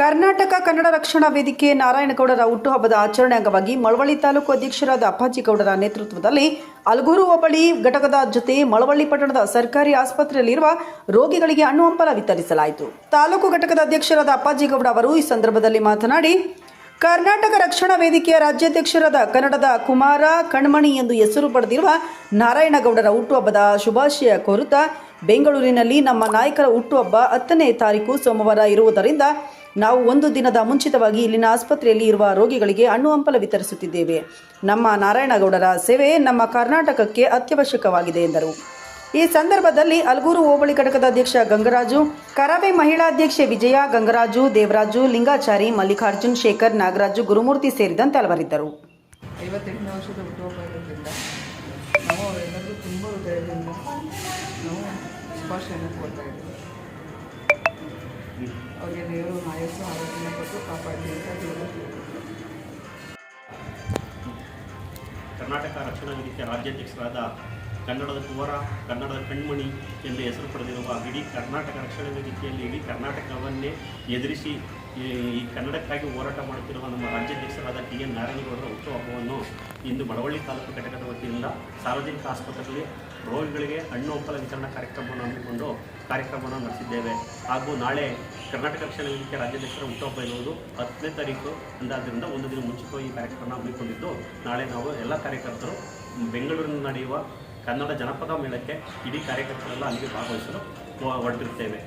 ಕರ್ನಾಟಕ ಕನ್ನಡ ರಕ್ಷಣಾ ವೇದಿಕೆ ನಾರಾಯಣಗೌಡರ ಹುಟ್ಟುಹಬ್ಬದ ಆಚರಣೆ ಅಂಗವಾಗಿ ಮಳವಳ್ಳಿ ತಾಲೂಕು ಅಧ್ಯಕ್ಷರಾದ ಅಪ್ಪಾಜಿಗೌಡರ ನೇತೃತ್ವದಲ್ಲಿ ಅಲಗೂರು ಹೋಬಳಿ ಘಟಕದ ಜೊತೆ ಮಳವಳ್ಳಿ ಪಟ್ಟಣದ ಸರ್ಕಾರಿ ಆಸ್ಪತ್ರೆಯಲ್ಲಿರುವ ರೋಗಿಗಳಿಗೆ ಹಣ್ಣು ಹಂಪಲ ವಿತರಿಸಲಾಯಿತು. ತಾಲೂಕು ಘಟಕದ ಅಧ್ಯಕ್ಷರಾದ ಅಪ್ಪಾಜಿಗೌಡ ಅವರು ಈ ಸಂದರ್ಭದಲ್ಲಿ ಮಾತನಾಡಿ, ಕರ್ನಾಟಕ ರಕ್ಷಣಾ ವೇದಿಕೆಯ ರಾಜ್ಯಾಧ್ಯಕ್ಷರಾದ ಕನ್ನಡದ ಕುಮಾರ ಕಣ್ಮಣಿ ಎಂದು ಹೆಸರು ಪಡೆದಿರುವ ನಾರಾಯಣಗೌಡರ ಹುಟ್ಟುಹಬ್ಬದ ಶುಭಾಶಯ ಕೋರುತ್ತಾ, ಬೆಂಗಳೂರಿನಲ್ಲಿ ನಮ್ಮ ನಾಯಕರ ಹುಟ್ಟುಹಬ್ಬ ಹತ್ತನೇ ತಾರೀಕು ಸೋಮವಾರ ಇರುವುದರಿಂದ ನಾವು ಒಂದು ದಿನದ ಮುಂಚಿತವಾಗಿ ಇಲ್ಲಿನ ಆಸ್ಪತ್ರೆಯಲ್ಲಿ ಇರುವ ರೋಗಿಗಳಿಗೆ ಹಣ್ಣು ಹಂಪಲ ವಿತರಿಸುತ್ತಿದ್ದೇವೆ. ನಮ್ಮ ನಾರಾಯಣಗೌಡರ ಸೇವೆ ನಮ್ಮ ಕರ್ನಾಟಕಕ್ಕೆ ಅತ್ಯವಶ್ಯಕವಾಗಿದೆ ಎಂದರು. ಈ ಸಂದರ್ಭದಲ್ಲಿ ಅಲ್ಗೂರು ಹೋಬಳಿ ಘಟಕದ ಅಧ್ಯಕ್ಷ ಗಂಗರಾಜು, ಕರಾವೆ ಮಹಿಳಾ ಅಧ್ಯಕ್ಷೆ ವಿಜಯ, ಗಂಗರಾಜು, ದೇವರಾಜು, ಲಿಂಗಾಚಾರಿ, ಮಲ್ಲಿಕಾರ್ಜುನ್ ಶೇಖರ್, ನಾಗರಾಜು, ಗುರುಮೂರ್ತಿ ಸೇರಿದಂತೆ ಹಲವರಿದ್ದರು. ನಾವು ಅವರಿಗೆ ದೇವರು ಆಯಸ್ಸು ಆರೋಗ್ಯನ ಕೊಟ್ಟು ಕಾಪಾಡಲಿ ಅಂತ ದೇವರು ಕರ್ನಾಟಕ ರಕ್ಷಣಾ ವೇದಿಕೆ ರಾಜ್ಯಾಧ್ಯಕ್ಷರಾದ ಕನ್ನಡದ ಕುವರ, ಕನ್ನಡದ ಕಣ್ಮಣಿ ಎಂದು ಹೆಸರು ಪಡೆದಿರುವ ಇಡೀ ಕರ್ನಾಟಕ ರಕ್ಷಣಾ ವೇದಿಕೆಯಲ್ಲಿ ಇಡೀ ಕರ್ನಾಟಕವನ್ನೇ ಎದುರಿಸಿ ಈ ಈ ಕನ್ನಡಕ್ಕಾಗಿ ಹೋರಾಟ ಮಾಡುತ್ತಿರುವ ನಮ್ಮ ರಾಜ್ಯಾಧ್ಯಕ್ಷರಾದ ಟಿ ಎನ್ ನಾರಾಯಣಗೌಡರ ಹುಟ್ಟುಹಬ್ಬವನ್ನು ಇಂದು ಬಡವಳ್ಳಿ ತಾಲೂಕು ಘಟಕದ ವತಿಯಿಂದ ಸಾರ್ವಜನಿಕ ಆಸ್ಪತ್ರೆಯಲ್ಲಿ ರೋಗಿಗಳಿಗೆ ಹಣ್ಣು ಹಂಪಲ ವಿತರಣಾ ಕಾರ್ಯಕ್ರಮವನ್ನು ಹಮ್ಮಿಕೊಂಡು ಕಾರ್ಯಕ್ರಮವನ್ನು ನಡೆಸಿದ್ದೇವೆ. ಹಾಗೂ ನಾಳೆ ಕರ್ನಾಟಕ ರಕ್ಷಣಾ ವೇದಿಕೆ ರಾಜ್ಯಾಧ್ಯಕ್ಷರ ಹುಟ್ಟುಹಬ್ಬ ಇರುವುದು ಹತ್ತನೇ ತಾರೀಕು. ಅಂದಾದ್ರಿಂದ ಒಂದು ದಿನ ಮುಂಚಿತವಾಗಿ ಈ ಕಾರ್ಯಕ್ರಮ ಹಮ್ಮಿಕೊಂಡಿದ್ದು, ನಾಳೆ ನಾವು ಎಲ್ಲ ಕಾರ್ಯಕರ್ತರು ಬೆಂಗಳೂರಿನಲ್ಲಿ ನಡೆಯುವ ಕನ್ನಡ ಜನಪದ ಮೇಳಕ್ಕೆ ಇಡೀ ಕಾರ್ಯಕರ್ತರೆಲ್ಲ ಅಲ್ಲಿಗೆ ಭಾಗವಹಿಸಲು ಹೊರಟಿರ್ತೇವೆ